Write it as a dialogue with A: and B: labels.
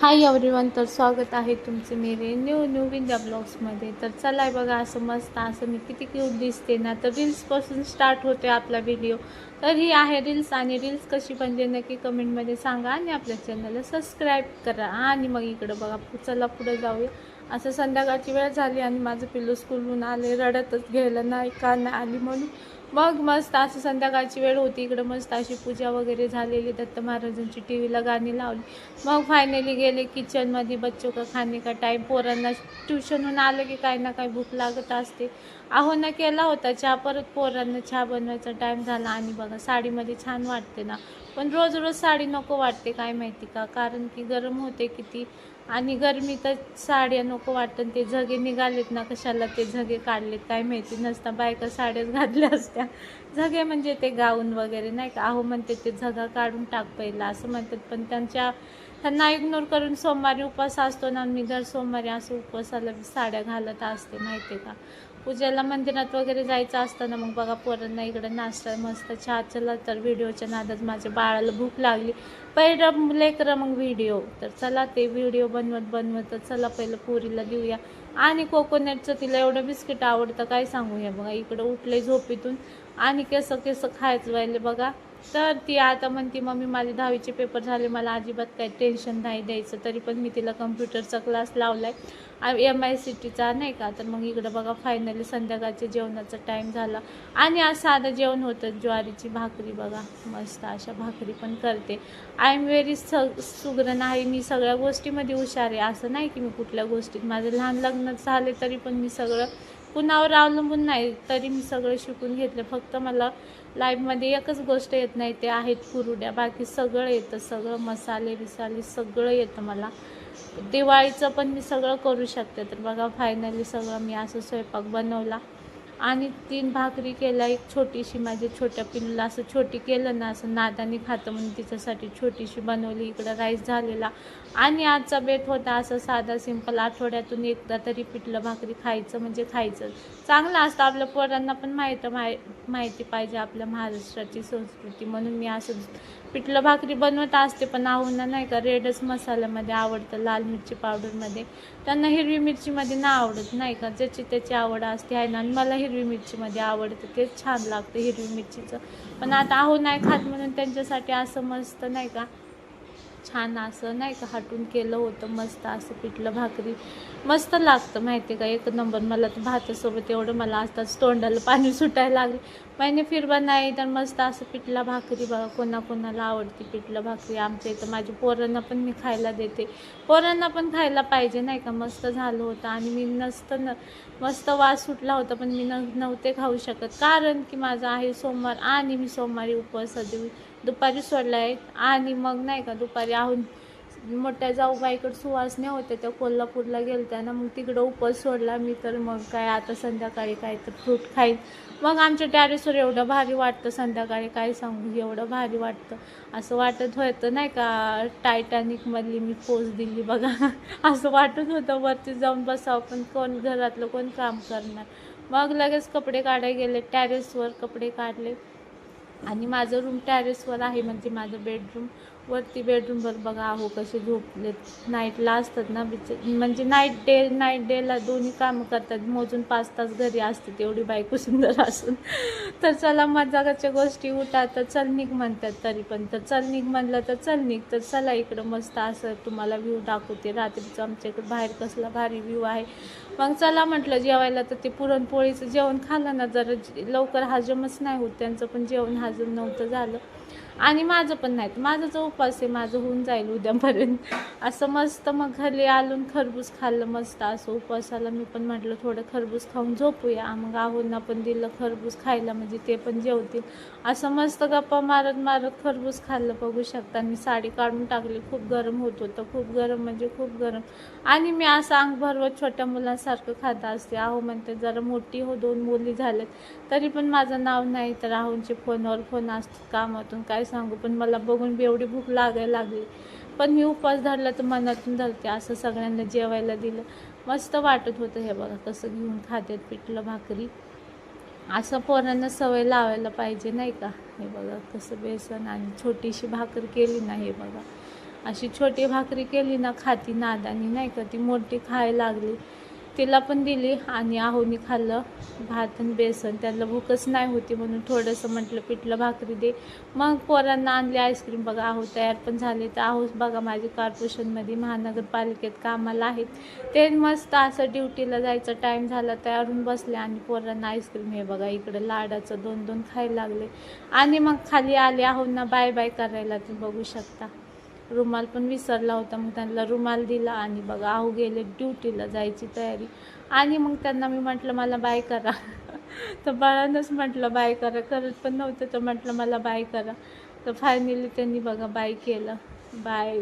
A: Hi everyone तर स्वागत आहे तुमचे मेरे न्यू न्यू विंध्या ब्लॉग्समध्ये तर चला आहे बघा असं मस्त असं मी किती क्यूट दिसते ना. तर रील्सपासून स्टार्ट होते आपला व्हिडिओ तर ही आहे रील्स आणि रील्स कशी बनते नक्की कमेंटमध्ये सांगा आणि आपल्या चॅनलला सबस्क्राईब करा. आणि मग इकडं बघा चला पुढे जाऊया. असं संध्याकाळची वेळ झाली आणि माझं पिल्लू स्कूलहून आले. रडतच घ्यायला नाही का नाही आली म्हणून. मग मस्त असं संध्याकाळची वेळ होती. इकडं मस्त अशी पूजा वगैरे झालेली. दत्त महाराजांची टी व्हीला गाणी लावली. मग फायनली गेले किचनमध्ये बच्चो का खाणे का टाईम पोरांना ट्युशनहून आलं की काही ना काही भूक लागत असते. अहो ना केला होता चहा. परत पोरांना चहा बनवायचा टाईम झाला. आणि बघा साडीमध्ये छान वाटते ना. पण रोज रोज साडी नको वाटते काय माहिती का? कारण की गरम होते किती. आणि गरमी तर साड्या नको वाटतं ते झगे निघालेत ना कशाला ते झगे काढलेत काय माहिती? नसता बायका साड्याच घातल्या असत्या. झगे म्हणजे ते गाऊन वगैरे नाही का? अहो म्हणते ते झगा काढून टाक पहिला असं म्हणतात. पण त्यांच्या त्यांना इग्नोर करून सोमवारी उपवास असतो ना मी दर सोमवारी असं उपवासाला साड्या घालत असते माहिती आहे का? पूजेला मंदिरात वगैरे जायचं असतं ना मग बघा पोरांना इकडं नाश्ता मस्त चहा चला तर व्हिडिओच्या नादात माझ्या बाळाला भूक लागली. पहिलं लेकरं मग व्हिडिओ तर चला ते व्हिडिओ बनवत बनवत तर चला पहिलं पुरीला देऊया. आणि कोकोनटचं तिला एवढं बिस्किट आवडतं काय सांगूया बघा इकडं उठले झोपेतून. आणि केसं केसं खायचं व्हायले बघा. तर ती आता म्हणते मम्मी माझे दहावीचे पेपर झाले मला अजिबात काही टेन्शन नाही द्यायचं तरी पण मी तिला कम्प्युटरचा क्लास लावला आहे एम आय सी टीचा नाही का? तर मग इकडं बघा फायनली संध्याकाळच्या जेवणाचा टाईम झाला. आणि आज साधं जेवण होतं ज्वारीची भाकरी बघा. मस्त अशा भाकरी पण करते. आय एम व्हेरी स सुग्रण आहे मी सगळ्या गोष्टीमध्ये हुशार आहे. असं नाही की मी कुठल्या गोष्टीत माझं लहान लग्न झाले तरी पण मी सगळं कुणावर अवलंबून नाही तरी मी सगळं शिकून घेतलं. फक्त मला लाईफमध्ये एकच गोष्ट येत नाही ते आहेत कुरुड्या. बाकी सगळं येतं सगळं मसाले बिसाले सगळं येतं मला. दिवाळीचं पण मी सगळं करू शकते. तर बघा फायनली सगळं मी असं स्वयंपाक बनवला. आणि तीन भाकरी केल्या एक छोटीशी माझ्या छोट्या पिल्लूला असं छोटी केलं ना असं नादाने खातं म्हणून तिच्यासाठी छोटीशी बनवली. इकडं राईस झालेला. आणि आजचा बेट होता असं साधा सिंपल आठवड्यातून एकदा तरी पिठलं भाकरी खायचं म्हणजे खायचं. चांगलं असतं आपल्या पोरांना पण माहिती माहिती पाहिजे आपल्या महाराष्ट्राची संस्कृती म्हणून मी असं पिठलं भाकरी बनवत असते पण आव्हाना नाही का? रेडच मसाल्यामध्ये आवडतं लाल मिरची पावडरमध्ये. त्यांना हिरवी मिरचीमध्ये ना आवडत नाही का? ज्याची त्याची आवड असते आहे ना? आणि मला हिरवी मिरचीमध्ये आवडतं. तेच छान लागतं हिरवी मिरचीचं. पण आता आहो नाही खात म्हणून त्यांच्यासाठी असं मस्त नाही का? छान असं नाही का हटून केलं होतं मस्त असं पिठलं भाकरी. मस्त लागतं माहिती आहे का? एक नंबर मला तर भातासोबत एवढं मला आताच तोंडाला पाणी सुटायला लागले. महिने फिरवा नाही तर मस्त असं पिठला भाकरी बघा कोणा कोणाला आवडते पिठलं भाकरी. आमच्या इथं माझ्या पोरांना पण मी खायला देते. पोरांना पण खायला पाहिजे नाही का? मस्त झालं होतं आणि मी नसतं न मस्त वास सुटला होता पण मी न नव्हते खाऊ शकत. कारण की माझा आहे सोमवार आणि मी सोमवारी उपवास देऊ दुपारी सोडला आहे आणि मग नाही का दुपारी आहून मोठ्या जाऊबाईकडे सुवासने होते त्या कोल्हापूरला गेलत्या ना मग तिकडं उपवास सोडला मी तर मग काय आता संध्याकाळी काय तर फ्रूट खाईन. मग आमच्या टॅरेसवर एवढं भारी वाटतं संध्याकाळी काय सांगू एवढं भारी वाटतं. असं वाटत होतं नाही का टायटॅनिकमधली मी पोच दिली बघा. असं वाटत होतं वरती जाऊन बसावं पण कोण घरातलं कोण काम करणार. मग लगेच कपडे काढायला गेले टॅरेसवर कपडे काढले. आणि माझं रूम टॅरेसवर आहे म्हणजे माझं बेडरूम वरती बेडरूमवर बघा अहो कसे झोपलेत. नाईटला असतात ना बिच म्हणजे नाईट डे नाईट डेला दोन्ही कामं करतात. मोजून पाच तास घरी असते तेवढी बायको सुंदर असून. तर चला मजाकाच्या गोष्टी उठा तर चल निघ म्हणतात तरी पण. तर चल निघ म्हणलं तर चल निघ. तर चला इकडं मस्त असं तुम्हाला व्ह्यू दाखवते. रात्रीचं आमच्या इकडं बाहेर कसला भारी व्ह्यू आहे. मग चला म्हटलं जेवायला तर ते पुरणपोळीचं जेवण खाल्लं ना जरा लवकर हजमच नाही होत. त्यांचं पण जेवण हजम नव्हतं झालं. आणि माझं पण नाही. माझं जो उपास आहे माझं होऊन जाईल उद्यापर्यंत. असं मस्त मग घरी आलून खरबूज खाल्लं मस्त असं उपवासाला मी पण म्हटलं थोडं खरबूज खाऊन झोपूया. मग आहोंना पण दिलं खरबूज खायला म्हणजे ते पण जेवतील. असं मस्त गप्पा मारत मारत खरबूज खाल्लं बघू शकता. मी साडी काढून टाकली खूप गरम होत होतं. खूप गरम म्हणजे खूप गरम. आणि मी असं अंग भरवत छोट्या मुलांसारखं खात असते. आहो म्हणते जरा मोठी हो दोन मुली झाल्यात तरी पण माझं नाव नाही तर आहोंचे फोनवर फोन असतात कामातून. काय सांगू पण मला बघून बी एवढी भूक लागायला लागली. पण मी उपवास धरला तर मनातून धरते असं सगळ्यांना जेवायला दिलं. मस्त वाटत होतं हे बघा कसं घेऊन खात्यात पिठलं भाकरी. असं पोरांना सवय लावायला पाहिजे नाही का? हे बघा कसं बेसन आणि छोटीशी भाकर केली ना हे बघा. अशी छोटी भाकरी केली ना खाती नादानी नाही का? ती मोठी खायला लागली. तिला पण दिली आणि आहोनी खाल्लं भात आणि बेसन. त्याला भूकच नाही होती म्हणून थोडंसं म्हटलं पिठलं भाकरी दे. मग पोरांना आणली आईस्क्रीम. बघा आहो तयार पण झाले तर आहोच बघा माझी कॉर्पोरेशनमध्ये महानगरपालिकेत कामाला आहेत. ते मस्त असं ड्युटीला जायचा टाईम झाला तयारून बसले आणि पोरांना आईस्क्रीम हे बघा इकडं लाडाचं दोन दोन खायला लागले. आणि मग खाली आले आहो ना बाय बाय करायला तुम्ही बघू शकता. रुमाल पण विसरला होता. मग त्यांना रुमाल दिला आणि बघा आहो गेले ड्युटीला जायची तयारी. आणि मग त्यांना मी म्हटलं मला बाय करा. तर बाळानंच म्हटलं बाय करा. करत पण नव्हतं तर म्हटलं मला बाय करा. तर फायनली त्यांनी बघा बाय केलं. बाय.